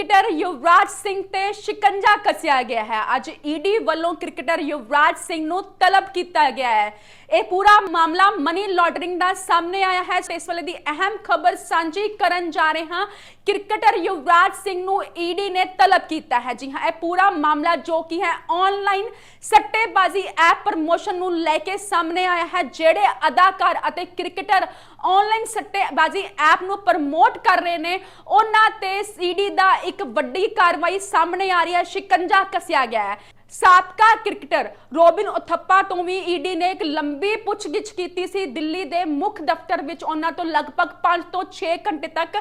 Cricketer Yuvraj Singh ਤੇ ਸ਼ਿਕੰਜਾ ਕੱਸਿਆ ਗਿਆ ਹੈ। ਅੱਜ ਈਡੀ ਵੱਲੋਂ ਕ੍ਰਿਕਟਰ ਯੁਵਰਾਜ ਸਿੰਘ ਨੂੰ ਤਲਬ ਕੀਤਾ ਗਿਆ ਹੈ। ਇਹ ਪੂਰਾ ਮਾਮਲਾ ਮਨੀ ਲਾਂਡਰਿੰਗ ਦਾ ਸਾਹਮਣੇ ਆਇਆ ਹੈ। ਇਸ ਵੇਲੇ ਦੀ ਅਹਿਮ ਖਬਰ ਸਾਂਝੀ ਕਰਨ ਜਾ ਰਹੇ ਹਾਂ। ਕ੍ਰਿਕਟਰ ਯੁਵਰਾਜ ਸਿੰਘ ਨੂੰ ਈਡੀ ਨੇ ਤਲਬ ਕੀਤਾ ਹੈ। ਜੀ ਹਾਂ, ਇਹ ਪੂਰਾ ਮਾਮਲਾ ਜੋ ਕਿ ਹੈ ਆਨਲਾਈਨ ਸੱਟੇਬਾਜ਼ੀ ਐਪ ਪ੍ਰਮੋਸ਼ਨ ਨੂੰ ਲੈ ਕੇ ਸਾਹਮਣੇ ਆਇਆ ਹੈ, ਜਿਹੜੇ ਅਦਾਕਾਰ ਅਤੇ ਕ੍ਰਿਕਟਰ ਆਨਲਾਈਨ ਸੱਟੇਬਾਜ਼ੀ ਐਪ ਨੂੰ ਪ੍ਰਮੋਟ ਕਰ ਰਹੇ ਨੇ, ਉਹਨਾਂ ਤੇ ਸੀਡੀ ਦਾ ਇੱਕ ਵੱਡੀ ਕਾਰਵਾਈ ਸਾਹਮਣੇ ਆ ਰਹੀ ਹੈ, ਸ਼ਿਕੰਜਾ ਕੱਸਿਆ ਗਿਆ ਹੈ। ਸਾਬਕਾ ਕ੍ਰਿਕਟਰ ਰੋਬਿਨ ਉਥੱਪਾ ਤੋਂ ਵੀ ਈਡੀ ਨੇ ਇੱਕ ਲੰਬੀ ਪੁੱਛਗਿੱਛ ਕੀਤੀ ਸੀ। ਦਿੱਲੀ ਦੇ ਮੁੱਖ ਦਫ਼ਤਰ ਵਿੱਚ ਉਹਨਾਂ ਤੋਂ ਲਗਭਗ 5 ਤੋਂ 6 ਘੰਟੇ ਤੱਕ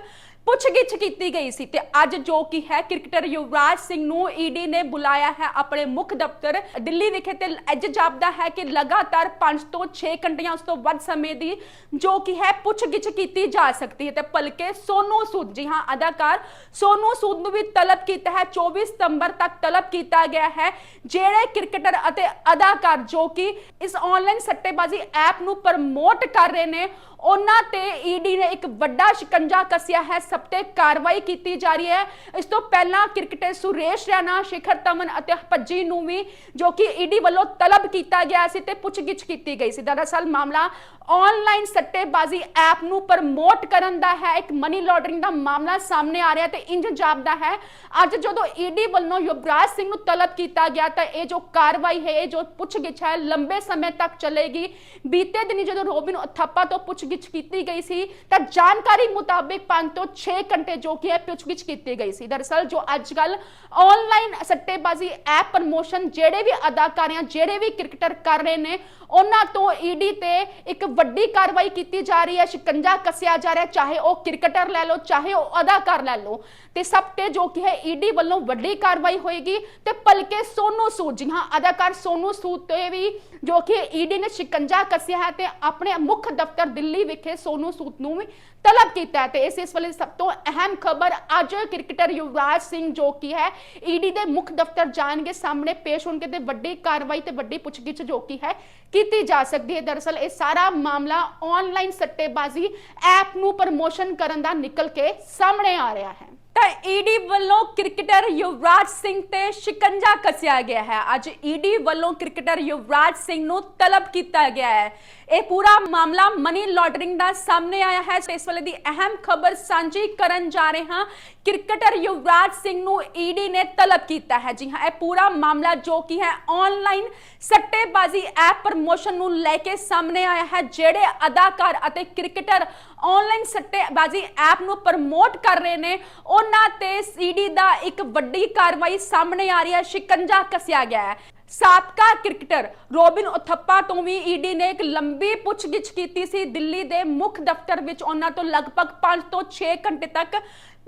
ਪੁੱਛਗਿੱਛ ਕੀਤੀ ਗਈ ਸੀ ਤੇ ਅੱਜ ਜੋ ਕਿ ਹੈ ਕ੍ਰਿਕਟਰ ਯੁਵਰਾਜ ਸਿੰਘ ਨੂੰ ਈਡੀ ਨੇ ਬੁਲਾਇਆ ਹੈ ਆਪਣੇ ਮੁੱਖ ਦਫ਼ਤਰ ਦਿੱਲੀ ਵਿਖੇ ਤੇ ਅੱਜ ਜਾਪਦਾ ਹੈ ਕਿ ਲਗਾਤਾਰ 5 ਤੋਂ 6 ਘੰਟਿਆਂ ਉਸ ਤੋਂ ਵੱਧ ਸਮੇਂ ਦੀ ਜੋ ਕਿ ਹੈ ਪੁੱਛਗਿੱਛ ਕੀਤੀ ਜਾ ਸਕਦੀ ਹੈ ਤੇ ਭਲਕੇ ਸੋਨੂ ਸੂਦ, ਜੀ ਹਾਂ, ਅਦਾਕਾਰ ਸੋਨੂ ਸੂਦ ਨੂੰ ਵੀ ਤਲਬ ਕੀਤਾ ਹੈ 24 ਸਤੰਬਰ ਤੱਕ ਤਲਬ ਕੀਤਾ ਗਿਆ ਹੈ, ਜਿਹੜੇ ਕ੍ਰਿਕਟਰ ਅਤੇ ਅਦਾਕਾਰ ਜੋ ਕਿ ਇਸ ਆਨਲਾਈਨ ਸੱਟੇਬਾਜ਼ੀ ਐਪ ਨੂੰ ਪ੍ਰਮੋਟ ਕਰ ਰਹੇ ਨੇ, ਉਹਨਾਂ ਤੇ ਈਡੀ ਨੇ ਇੱਕ ਵੱਡਾ ਸ਼ਿਕੰਜਾ ਕੱਸਿਆ ਹੈ ਤੇ ਕਾਰਵਾਈ ਕੀਤੀ ਜਾ ਰਹੀ ਹੈ। ਇਸ ਤੋਂ ਪਹਿਲਾਂ ਕ੍ਰਿਕਟਰ ਸੁਰੇਸ਼ ਰੈਨਾ, ਸ਼ਿਖਰ ਤਮਨ ਅਤੇ ਭੱਜੀ ਨੂੰ ਵੀ ਜੋ ਕਿ ਈਡੀ ਵੱਲੋਂ ਤਲਬ ਕੀਤਾ ਗਿਆ ਸੀ ਤੇ ਪੁੱਛਗਿੱਛ ਕੀਤੀ ਗਈ ਸੀ। ਦਰਅਸਲ ਮਾਮਲਾ ਆਨਲਾਈਨ ਸੱਟੇਬਾਜ਼ੀ ਐਪ ਨੂੰ ਪ੍ਰਮੋਟ ਕਰਨ ਦਾ ਹੈ। ਇੱਕ ਮਨੀ ਲਾਂਡਰਿੰਗ ਦਾ ਮਾਮਲਾ ਸਾਹਮਣੇ ਆ ਰਿਹਾ ਤੇ ਇੰਜ ਜਾਪਦਾ ਹੈ, ਅੱਜ ਜਦੋਂ ਈਡੀ ਵੱਲੋਂ ਯੁਵਰਾਜ ਸਿੰਘ ਨੂੰ ਤਲਬ ਕੀਤਾ ਗਿਆ ਤਾਂ ਇਹ ਜੋ ਕਾਰਵਾਈ ਹੈ, ਇਹ ਜੋ ਪੁੱਛਗਿੱਛ ਹੈ, ਲੰਬੇ ਸਮੇਂ ਤੱਕ ਚੱਲੇਗੀ। ਬੀਤੇ ਦਿਨੀ ਜਦੋਂ ਰੋਬਿਨ ਉਥੱਪਾ ਤੋਂ ਪੁੱਛਗਿੱਛ ਕੀਤੀ ਗਈ ਸੀ ਤਾਂ ਜਾਣਕਾਰੀ ਮੁਤਾਬਿਕ 5 ਤੋਂ 6 ਘੰਟੇ ਜੋ ਕਿ ਹੈ ਪੁੱਛਗਿੱਛ ਕੀਤੀ ਗਈ ਸੀ ਦਰਅਸਲ ਜੋ ਅੱਜ ਕੱਲ ਆਨਲਾਈਨ ਸੱਟੇਬਾਜ਼ੀ ਐਪ ਪ੍ਰਮੋਸ਼ਨ ਜਿਹੜੇ ਵੀ ਅਦਾਕਾਰਿਆਂ ਜਿਹੜੇ ਵੀ ਕ੍ਰਿਕਟਰ ਕਰ ਰਹੇ ਨੇ ਉਹਨਾਂ ਤੋਂ ਈਡੀ ਤੇ ਇੱਕ ਵੱਡੀ ਕਾਰਵਾਈ ਕੀਤੀ ਜਾ ਰਹੀ ਹੈ ਸ਼ਿਕੰਜਾ ਕੱਸਿਆ ਜਾ ਰਿਹਾ ਚਾਹੇ ਉਹ ਕ੍ਰਿਕਟਰ ਲੈ ਲਓ ਚਾਹੇ ਉਹ ਅਦਾਕਾਰ ਲੈ ਲਓ ਤੇ ਸਭ ਤੇ ਜੋ ਕਿ ਹੈ ਈਡੀ ਵੱਲੋਂ ਵੱਡੀ ਕਾਰਵਾਈ ਹੋਏਗੀ ਤੇ ਪਲਕੇ ਸੋਨੂ ਸੂਦ ਜੀ ਹਾਂ ਅਦਾਕਾਰ ਸੋਨੂ ਸੂਦ ਤੇ ਵੀ ਜੋ ਕਿ ਈਡੀ ਨੇ ਸ਼ਿਕੰਜਾ ਕੱਸਿਆ ਹੈ ਤੇ ਆਪਣੇ ਮੁੱਖ ਦਫ਼ਤਰ ਦਿੱਲੀ ਵਿਖੇ ਸੋਨੂ ਸੂਦ ਨੂੰ ਵੀ ਤਲਬ ਕੀਤਾ ਤੇ ਇਸ ਇਸ ਵੇਲੇ ਤੋਂ ਅਹਿਮ ਖਬਰ ਅੱਜ ਕ੍ਰਿਕਟਰ ਯੁਵਰਾਜ ਸਿੰਘ ਜੋ ਕਿ ਹੈ ਈਡੀ ਦੇ ਮੁੱਖ ਦਫ਼ਤਰ ਜਾਣਗੇ, ਸਾਹਮਣੇ ਪੇਸ਼ ਹੋਣਗੇ ਤੇ ਵੱਡੀ ਕਾਰਵਾਈ ਤੇ ਵੱਡੀ ਪੁੱਛਗਿੱਛ ਜੋ ਕਿ ਹੈ ਕੀਤੀ ਜਾ ਸਕਦੀ ਹੈ। ਦਰਅਸਲ ਇਹ ਸਾਰਾ ਮਾਮਲਾ ਆਨਲਾਈਨ ਸੱਟੇਬਾਜ਼ੀ ਐਪ ਨੂੰ ਪ੍ਰਮੋਸ਼ਨ ਕਰਨ ਦਾ ਨਿਕਲ ਕੇ ਸਾਹਮਣੇ ਆ ਰਿਹਾ ਹੈ। ਤਾਂ ਈਡੀ ਵੱਲੋਂ ਕ੍ਰਿਕਟਰ ਯੁਵਰਾਜ ਸਿੰਘ ਤੇ ਸ਼ਿਕੰਜਾ ਕੱਸਿਆ ਗਿਆ ਹੈ। ਅੱਜ ਈਡੀ ਵੱਲੋਂ ਕ੍ਰਿਕਟਰ ਯੁਵਰਾਜ ਸਿੰਘ ਨੂੰ ਤਲਬ ਕੀਤਾ ਗਿਆ ਹੈ। ਇਹ ਪੂਰਾ ਮਾਮਲਾ ਮਨੀ ਲਾਂਡਰਿੰਗ ਦਾ ਸਾਹਮਣੇ ਆਇਆ ਹੈ। ਇਸ ਵੇਲੇ ਦੀ ਅਹਿਮ ਖਬਰ ਸਾਂਝੀ ਕਰਨ ਜਾ ਰਹੇ ਹਾਂ। ਕ੍ਰਿਕਟਰ ਯੁਵਰਾਜ ਸਿੰਘ ਨੂੰ ਈਡੀ ਨੇ ਤਲਬ ਕੀਤਾ ਹੈ। ਜੀ ਹਾਂ, ਇਹ ਪੂਰਾ ਮਾਮਲਾ ਜੋ ਕਿ ਹੈ ਆਨਲਾਈਨ ਸੱਟੇਬਾਜ਼ੀ ਐਪ ਪ੍ਰਮੋਸ਼ਨ ਨੂੰ ਲੈ ਕੇ ਸਾਹਮਣੇ ਆਇਆ ਹੈ, ਜਿਹੜੇ ਅਦਾਕਾਰ ਅਤੇ ਕ੍ਰਿਕਟਰ ਆਨਲਾਈਨ ਸੱਟੇਬਾਜ਼ੀ ਐਪ ਨੂੰ ਪ੍ਰਮੋਟ ਕਰ ਰਹੇ ਨੇ, ਉਹ ਉਹਨਾਂ ਤੇ ਸੀਡੀ ਦਾ ਇੱਕ ਵੱਡੀ ਕਾਰਵਾਈ ਸਾਹਮਣੇ ਆ ਰਹੀ ਹੈ, ਸ਼ਿਕੰਜਾ ਕੱਸਿਆ ਗਿਆ ਹੈ। ਸਾਬਕਾ ਕ੍ਰਿਕਟਰ ਰੋਬਿਨ ਉਥੱਪਾ ਤੋਂ ਵੀ ਈਡੀ ਨੇ ਇੱਕ ਲੰਬੀ ਪੁੱਛਗਿੱਛ ਕੀਤੀ ਸੀ। ਦਿੱਲੀ ਦੇ ਮੁੱਖ ਦਫ਼ਤਰ ਵਿੱਚ ਉਹਨਾਂ ਤੋਂ ਲਗਭਗ 5 ਤੋਂ 6 ਘੰਟੇ ਤੱਕ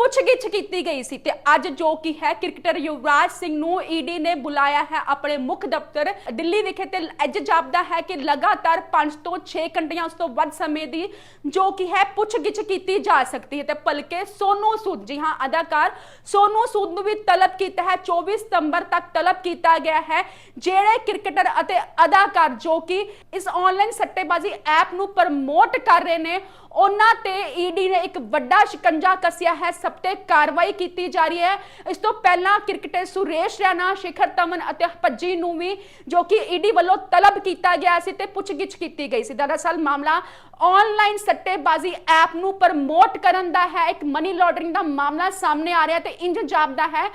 ਪੁੱਛਗਿੱਛ ਕੀਤੀ ਗਈ ਸੀ ਤੇ ਅੱਜ ਜੋ ਕਿ ਹੈ ਕ੍ਰਿਕਟਰ ਯੁਵਰਾਜ ਸਿੰਘ ਨੂੰ ਈਡੀ ਨੇ ਬੁਲਾਇਆ ਹੈ ਆਪਣੇ ਮੁੱਖ ਦਫ਼ਤਰ ਦਿੱਲੀ ਵਿਖੇ ਤੇ ਅੱਜ ਜਾਪਦਾ ਹੈ ਕਿ ਲਗਾਤਾਰ 5 ਤੋਂ 6 ਘੰਟਿਆਂ ਉਸ ਤੋਂ ਵੱਧ ਸਮੇਂ ਦੀ ਜੋ ਕਿ ਹੈ ਪੁੱਛਗਿੱਛ ਕੀਤੀ ਜਾ ਸਕਦੀ ਹੈ ਤੇ ਭਲਕੇ ਸੋਨੂ ਸੂਦ, ਜੀ ਹਾਂ, ਅਦਾਕਾਰ ਸੋਨੂ ਸੂਦ ਨੂੰ ਵੀ ਤਲਬ ਕੀਤਾ ਹੈ 24 ਸਤੰਬਰ ਤੱਕ ਤਲਬ ਕੀਤਾ ਗਿਆ ਹੈ, ਜਿਹੜੇ ਕ੍ਰਿਕਟਰ ਅਤੇ ਅਦਾਕਾਰ ਜੋ ਕਿ ਇਸ ਆਨਲਾਈਨ ਸੱਟੇਬਾਜ਼ੀ ਐਪ ਨੂੰ ਪ੍ਰਮੋਟ ਕਰ ਰਹੇ ਨੇ ਉਹਨਾਂ ਤੇ ਈਡੀ ਨੇ ਇੱਕ ਵੱਡਾ ਸ਼ਿਕੰਜਾ ਕੱਸਿਆ ਹੈ। ਸਭ ਤੇ ਕਾਰਵਾਈ ਕੀਤੀ ਜਾ ਰਹੀ ਹੈ। ਇਸ ਤੋਂ ਪਹਿਲਾਂ ਕ੍ਰਿਕਟਰ ਸੁਰੇਸ਼ ਰੈਨਾ ਸ਼ਿਖਰ ਤਮਨ ਅਤੇ ਭੱਜੀ ਨੂੰ ਵੀ ਜੋ ਕਿ ਈਡੀ ਵੱਲੋਂ ਤਲਬ ਕੀਤਾ ਗਿਆ ਸੀ ਤੇ ਪੁੱਛਗਿੱਛ ਕੀਤੀ ਗਈ ਸੀ। ਦਰਅਸਲ ਮਾਮਲਾ ਆਨਲਾਈਨ ਸੱਟੇਬਾਜ਼ੀ ਐਪ ਨੂੰ ਪ੍ਰਮੋਟ ਕਰਨ ਦਾ ਹੈ। ਇੱਕ ਮਨੀ ਲਾਂਡਰਿੰਗ ਦਾ ਮਾਮਲਾ ਸਾਹਮਣੇ ਆ ਰਿਹਾ ਤੇ ਇੰਜ ਜਾਪਦਾ ਹੈ,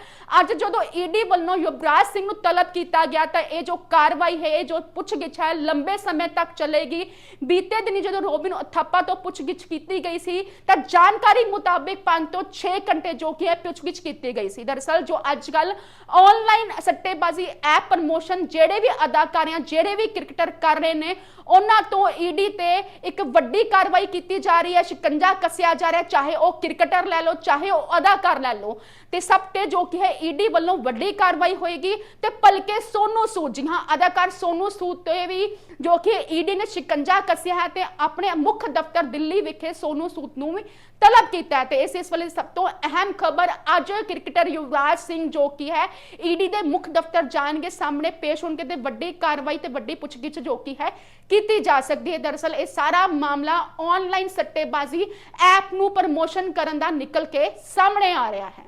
ਅੱਜ ਜਦੋਂ ਈਡੀ ਵੱਲੋਂ ਯੁਵਰਾਜ ਸਿੰਘ ਨੂੰ ਤਲਬ ਕੀਤਾ ਗਿਆ ਤਾਂ ਇਹ ਜੋ ਕਾਰਵਾਈ ਹੈ, ਇਹ ਜੋ ਪੁੱਛਗਿੱਛ ਹੈ, ਲੰਬੇ ਸਮੇਂ ਤੱਕ ਚੱਲੇਗੀ। ਬੀਤੇ ਦਿਨੀ ਜਦੋਂ ਰੋਬਿਨ ਉਥੱਪਾ ਤੋਂ ਪੁੱਛ ਪੁੱਛਗਿੱਛ ਕੀਤੀ ਗਈ ਸੀ। ਤਾਂ ਜਾਣਕਾਰੀ ਮੁਤਾਬਿਕ 5 ਤੋਂ 6 ਘੰਟੇ ਜੋ ਕਿ ਹੈ, ਪੁੱਛਗਿੱਛ ਕੀਤੀ ਗਈ ਸੀ। ਦਰਅਸਲ ਜੋ ਅੱਜ ਕੱਲ ਆਨਲਾਈਨ ਸੱਟੇਬਾਜ਼ੀ ਐਪ ਪ੍ਰਮੋਸ਼ਨ ਜਿਹੜੇ ਵੀ ਅਦਾਕਾਰਿਆਂ, ਜਿਹੜੇ ਵੀ ਕ੍ਰਿਕਟਰ ਕਰ ਰਹੇ ਨੇ, ਉਹਨਾਂ ਤੋਂ ਈਡੀ ਤੇ ਇੱਕ ਵੱਡੀ ਕਾਰਵਾਈ ਕੀਤੀ ਜਾ ਰਹੀ ਹੈ। ਸ਼ਿਕੰਜਾ ਕੱਸਿਆ ਜਾ ਰਿਹਾ, ਚਾਹੇ ਉਹ ਕ੍ਰਿਕਟਰ ਲੈ ਲਓ, ਚਾਹੇ ਉਹ ਅਦਾਕਾਰ ਲੈ ਲਓ। ਤੇ ਸਭ ਤੇ ਜੋ ਕਿ ਹੈ ਈਡੀ ਵੱਲੋਂ ਵੱਡੀ ਕਾਰਵਾਈ ਹੋਏਗੀ ਤੇ ਭਲਕੇ ਸੋਨੂ ਸੂਦ, ਜੀ ਹਾਂ, ਅਦਾਕਾਰ ਸੋਨੂ ਸੂਦ ਤੇ ਵੀ ਜੋ ਕਿ ਈਡੀ ਨੇ ਸ਼ਿਕੰਜਾ ਕੱਸਿਆ ਹੈ ਤੇ ਆਪਣੇ ਮੁੱਖ ਦਫ਼ਤਰ ਦਿੱਲੀ ਵਿਖੇ, ਸੋਨੂ ਸੂਦ ਨੂੰ ਵੀ ਤਲਬ ਕੀਤਾ ਤੇ ਇਸ ਇਸ ਵੇਲੇ ਸਭ ਤੋਂ ਅਹਿਮ ਖਬਰ ਅੱਜ ਕ੍ਰਿਕਟਰ ਯੁਵਰਾਜ ਸਿੰਘ ਜੋ ਕਿ ਹੈ ਈਡੀ ਦੇ ਮੁੱਖ ਦਫ਼ਤਰ ਜਾਣਗੇ, ਸਾਹਮਣੇ ਪੇਸ਼ ਹੋਣਗੇ ਤੇ ਵੱਡੀ ਕਾਰਵਾਈ ਤੇ ਵੱਡੀ ਪੁੱਛਗਿੱਛ ਜੋ ਕਿ ਹੈ ਕੀਤੀ ਜਾ ਸਕਦੀ ਹੈ। ਦਰਅਸਲ ਇਹ ਸਾਰਾ ਮਾਮਲਾ ਆਨਲਾਈਨ ਸੱਟੇਬਾਜ਼ੀ ਐਪ ਨੂੰ ਪ੍ਰਮੋਸ਼ਨ ਕਰਨ ਦਾ ਨਿਕਲ ਕੇ ਸਾਹਮਣੇ ਆ ਰਿਹਾ ਹੈ।